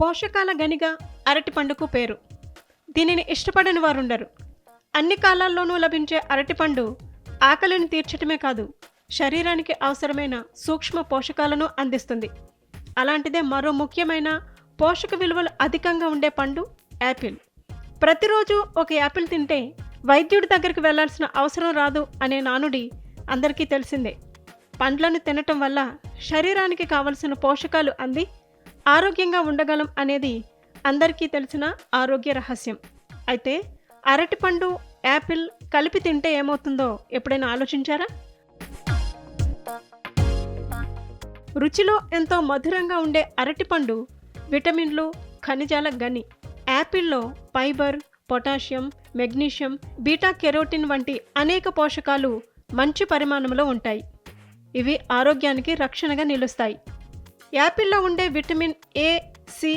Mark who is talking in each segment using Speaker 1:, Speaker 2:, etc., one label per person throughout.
Speaker 1: పోషకాల గనిగా అరటిపండుకు పేరు. దీనిని ఇష్టపడని వారుండరు. అన్ని కాలాల్లోనూ లభించే అరటిపండు ఆకలిని తీర్చటమే కాదు శరీరానికి అవసరమైన సూక్ష్మ పోషకాలను అందిస్తుంది. అలాంటిదే మరో ముఖ్యమైన పోషక విలువలు అధికంగా ఉండే పండు యాపిల్. ప్రతిరోజు ఒక యాపిల్ తింటే వైద్యుడి దగ్గరికి వెళ్ళాల్సిన అవసరం రాదు అనే నానుడి అందరికీ తెలిసిందే. పండ్లను తినటం వల్ల శరీరానికి కావలసిన పోషకాలు అంది ఆరోగ్యంగా ఉండగలం అనేది అందరికీ తెలిసిన ఆరోగ్య రహస్యం. అయితే అరటిపండు యాపిల్ కలిపి తింటే ఏమవుతుందో ఎప్పుడైనా ఆలోచించారా? రుచిలో ఎంతో మధురంగా ఉండే అరటిపండు విటమిన్లు ఖనిజాల గని యాపిల్లో fibre potassium magnesium beta carotene వంటి అనేక పోషకాలు మంచి పరిమాణంలో ఉంటాయి. ఇవి ఆరోగ్యానికి రక్షణగా నిలుస్తాయి. యాపిల్లో ఉండే vitamin A C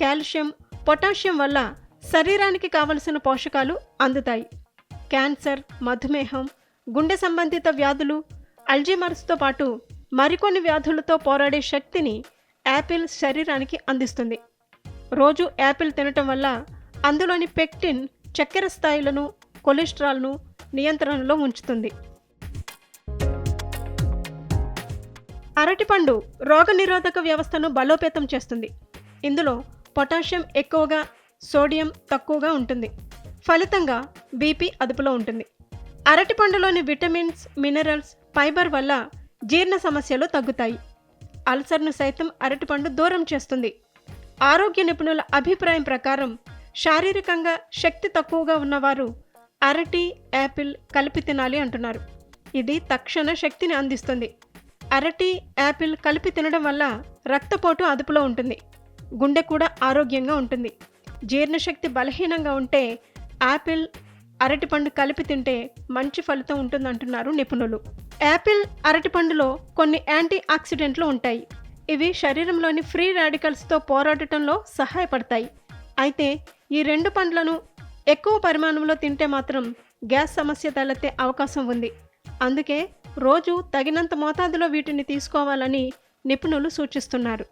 Speaker 1: calcium potassium వల్ల శరీరానికి కావలసిన పోషకాలు అందుతాయి. క్యాన్సర్ మధుమేహం గుండె సంబంధిత వ్యాధులు అల్జీమర్స్తో పాటు మరికొన్ని వ్యాధులతో పోరాడే శక్తిని యాపిల్ శరీరానికి అందిస్తుంది. రోజు యాపిల్ తినటం వల్ల అందులోని పెక్టిన్ చక్కెర స్థాయిలను కొలెస్ట్రాల్ను నియంత్రణలో ఉంచుతుంది. అరటిపండు రోగనిరోధక వ్యవస్థను బలోపేతం చేస్తుంది. ఇందులో పొటాషియం ఎక్కువగా సోడియం తక్కువగా ఉంటుంది. ఫలితంగా బీపీ అదుపులో ఉంటుంది. అరటిపండులోని విటమిన్స్ మినరల్స్ ఫైబర్ వల్ల జీర్ణ సమస్యలు తగ్గుతాయి. అల్సర్ను సైతం అరటిపండు దూరం చేస్తుంది. ఆరోగ్య నిపుణుల అభిప్రాయం ప్రకారం శారీరకంగా శక్తి తక్కువగా ఉన్నవారు అరటి యాపిల్ కలిపి తినాలి అంటున్నారు. ఇది తక్షణ శక్తిని అందిస్తుంది. అరటి యాపిల్ కలిపి తినడం వల్ల రక్తపోటు అదుపులో ఉంటుంది. గుండె కూడా ఆరోగ్యంగా ఉంటుంది. జీర్ణశక్తి బలహీనంగా ఉంటే యాపిల్ అరటిపండు కలిపి తింటే మంచి ఫలితం ఉంటుందంటున్నారు నిపుణులు. యాపిల్ అరటిపండులో కొన్ని యాంటీ ఆక్సిడెంట్లు ఉంటాయి. ఇవి శరీరంలోని ఫ్రీ రాడికల్స్తో పోరాడటంలో సహాయపడతాయి. అయితే ఈ రెండు పండ్లను ఎక్కువ పరిమాణంలో తింటే మాత్రం గ్యాస్ సమస్య తలెత్తే అవకాశం ఉంది. అందుకే రోజు తగినంత మోతాదులో వీటిని తీసుకోవాలని నిపుణులు సూచిస్తున్నారు.